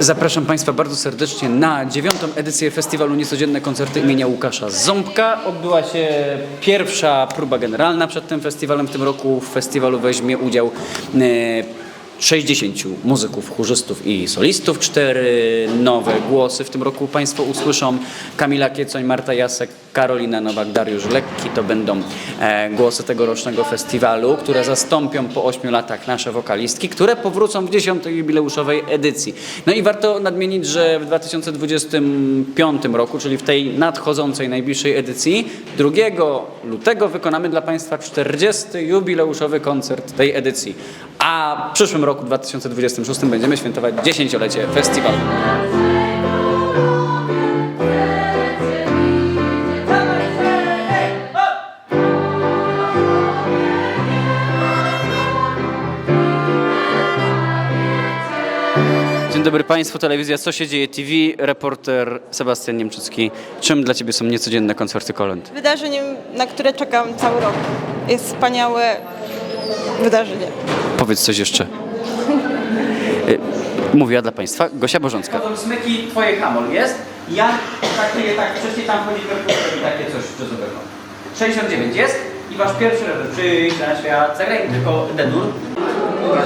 Zapraszam Państwa bardzo serdecznie na dziewiątą edycję festiwalu Niecodzienne Koncerty imienia Łukasza Ząbka. Odbyła się pierwsza próba generalna przed tym festiwalem. W tym roku w festiwalu weźmie udział e, 60 muzyków, chórzystów i solistów. Cztery nowe głosy w tym roku Państwo usłyszą. Kamila Kiecoń, Marta Jasek, Karolina Nowak, Dariusz Lekki. To będą e, głosy tegorocznego festiwalu, które zastąpią po 8 latach nasze wokalistki, które powrócą w 10. jubileuszowej edycji. No i warto nadmienić, że w 2025 roku, czyli w tej nadchodzącej, najbliższej edycji, 2 lutego wykonamy dla Państwa 40. jubileuszowy koncert tej edycji. A w przyszłym roku, 2026, będziemy świętować dziesięciolecie festiwalu. Dzień dobry Państwu, telewizja Co się dzieje TV, reporter Sebastian Niemczycki. Czym dla Ciebie są niecodzienne koncerty kolęd? Wydarzeniem, na które czekam cały rok. Jest wspaniałe wydarzenie. Powiedz coś jeszcze. Y, Mówiła dla Państwa Gosia Bożącka. To smyki, Twoje hamol jest. Ja takie, tak, wcześniej tam chodzi robi takie coś jazzowego. 69 jest i Wasz pierwszy refren. Przyjdź na świat, zagraj tylko D-dur.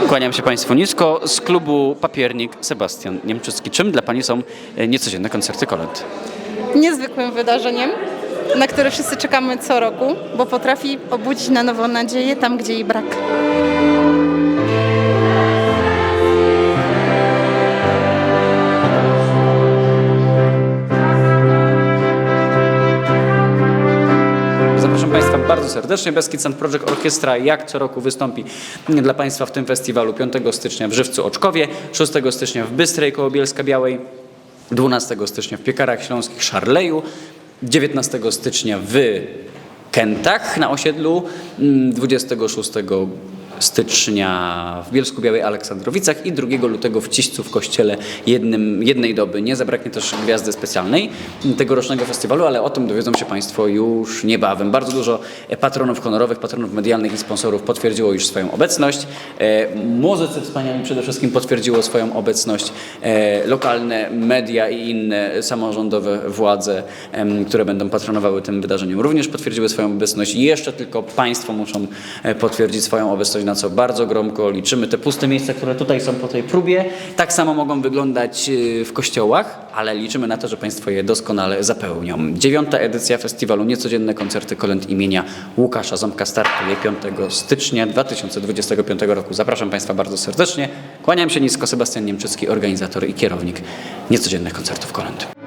Kłaniam się Państwu nisko z klubu Papiernik Sebastian Niemczycki. Czym dla Pani są e, niecodzienne koncerty kolęd? Niezwykłym wydarzeniem, na które wszyscy czekamy co roku, bo potrafi obudzić na nowo nadzieję tam, gdzie jej brak. Bardzo serdecznie. Beskid Sound Project Orkiestra jak co roku wystąpi dla Państwa w tym festiwalu 5 stycznia w Żywcu Oczkowie, 6 stycznia w Bystrej koło Bielska Białej, 12 stycznia w Piekarach Śląskich Szarleju, 19 stycznia w Kętach na osiedlu, mm, 26 stycznia w Bielsku Białej Aleksandrowicach i 2 lutego w Ciścu w kościele jednym, jednej doby. Nie zabraknie też gwiazdy specjalnej tegorocznego festiwalu, ale o tym dowiedzą się Państwo już niebawem. Bardzo dużo patronów honorowych, patronów medialnych i sponsorów potwierdziło już swoją obecność. E, Muzycy wspaniali przede wszystkim potwierdziło swoją obecność. E, Lokalne media i inne samorządowe władze, które będą patronowały tym wydarzeniom, również potwierdziły swoją obecność. Jeszcze tylko Państwo muszą e, potwierdzić swoją obecność, na co bardzo gromko liczymy. Te puste miejsca, które tutaj są po tej próbie, tak samo mogą wyglądać e, w kościołach, ale liczymy na to, że Państwo je doskonale zapełnią. Dziewiąta edycja festiwalu Niecodzienne Koncerty Kolęd imienia Łukasza Ząbka startuje 5 stycznia 2025 roku. Zapraszam Państwa bardzo serdecznie. Kłaniam się nisko, Sebastian Niemczycki, organizator i kierownik Niecodziennych Koncertów Kolęd.